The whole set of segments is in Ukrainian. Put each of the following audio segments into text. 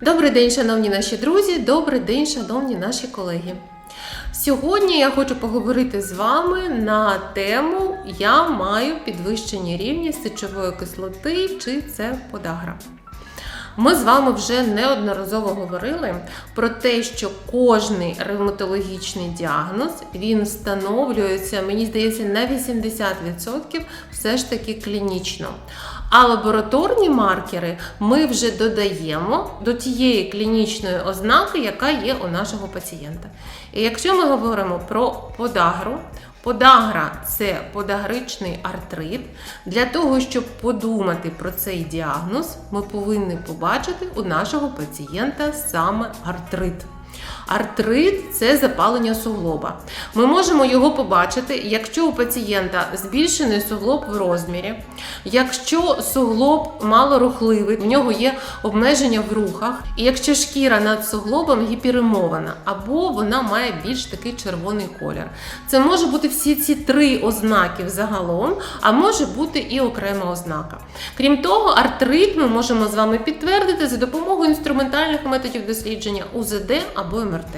Добрий день, шановні наші друзі, добрий день, шановні наші колеги. Сьогодні я хочу поговорити з вами на тему Я маю підвищені рівні сечової кислоти чи це подагра. Ми з вами вже неодноразово говорили про те, що кожний ревматологічний діагноз він встановлюється, мені здається, на 80% все ж таки клінічно. А лабораторні маркери ми вже додаємо до тієї клінічної ознаки, яка є у нашого пацієнта. І якщо ми говоримо про подагру, Подагра це подагричний артрит. Для того, щоб подумати про цей діагноз, ми повинні побачити у нашого пацієнта саме артрит. Артрит це запалення суглоба. Ми можемо його побачити, якщо у пацієнта збільшений суглоб в розмірі, якщо суглоб малорухливий, в нього є обмеження в рухах, і якщо шкіра над суглобом гіперемована, або вона має більш такий червоний колір. Це може бути всі ці три ознаки взагалом, а може бути і окрема ознака. Крім того, артрит ми можемо з вами підтвердити за допомогою інструментальних методів дослідження УЗД або МРТ.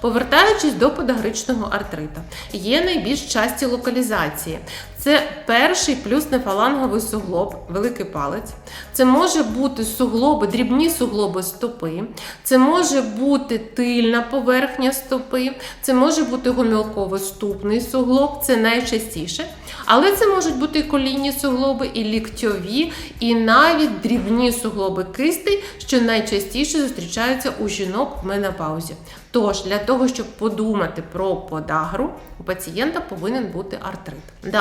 Повертаючись до подагричного артрита, є найбільш часті локалізації. Це перший плюс нефаланговий суглоб, великий палець. Це може бути суглоби, дрібні суглоби стопи, це може бути тильна поверхня стопи, це може бути гомілково-ступний суглоб, це найчастіше. Але це можуть бути і колінні суглоби, і ліктьові, і навіть дрібні суглоби кистей, що найчастіше зустрічаються у жінок в менопаузі. Тож, для того, щоб подумати про подагру, у пацієнта повинен бути артрит.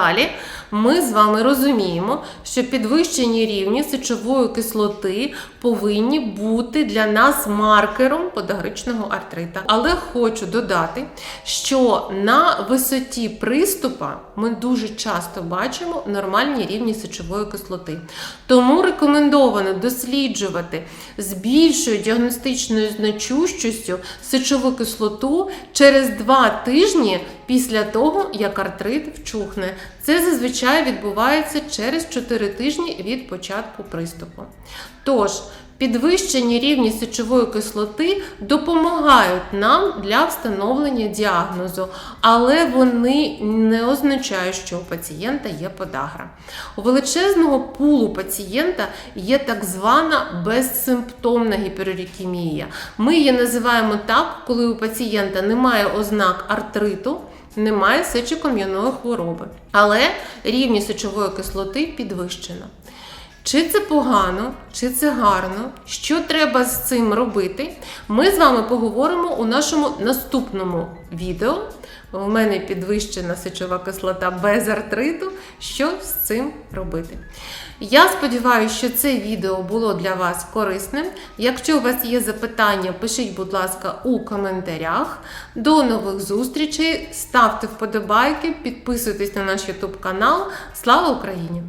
Ми з вами розуміємо, що підвищені рівні сечової кислоти повинні бути для нас маркером подагричного артрита. Але хочу додати, що на висоті приступа ми дуже часто бачимо нормальні рівні сечової кислоти. Тому рекомендовано досліджувати з більшою діагностичною значущістю сечову кислоту через 2 тижні після того, як артрит вчухне. Це зазвичай відбувається через 4 тижні від початку приступу. Тож, Підвищені рівні сечової кислоти допомагають нам для встановлення діагнозу, але вони не означають, що у пацієнта є подагра. У величезного пулу пацієнта є так звана безсимптомна гіперурікемія. Ми її називаємо так, коли у пацієнта немає ознак артриту. Немає сечокам'яної хвороби, але рівні сечової кислоти підвищено. Чи це погано, чи це гарно, що треба з цим робити, ми з вами поговоримо у нашому наступному відео. У мене підвищена сечова кислота без артриту. Що з цим робити? Я сподіваюся, що це відео було для вас корисним. Якщо у вас є запитання, пишіть, будь ласка, у коментарях. До нових зустрічей. Ставте вподобайки, підписуйтесь на наш YouTube канал. Слава Україні!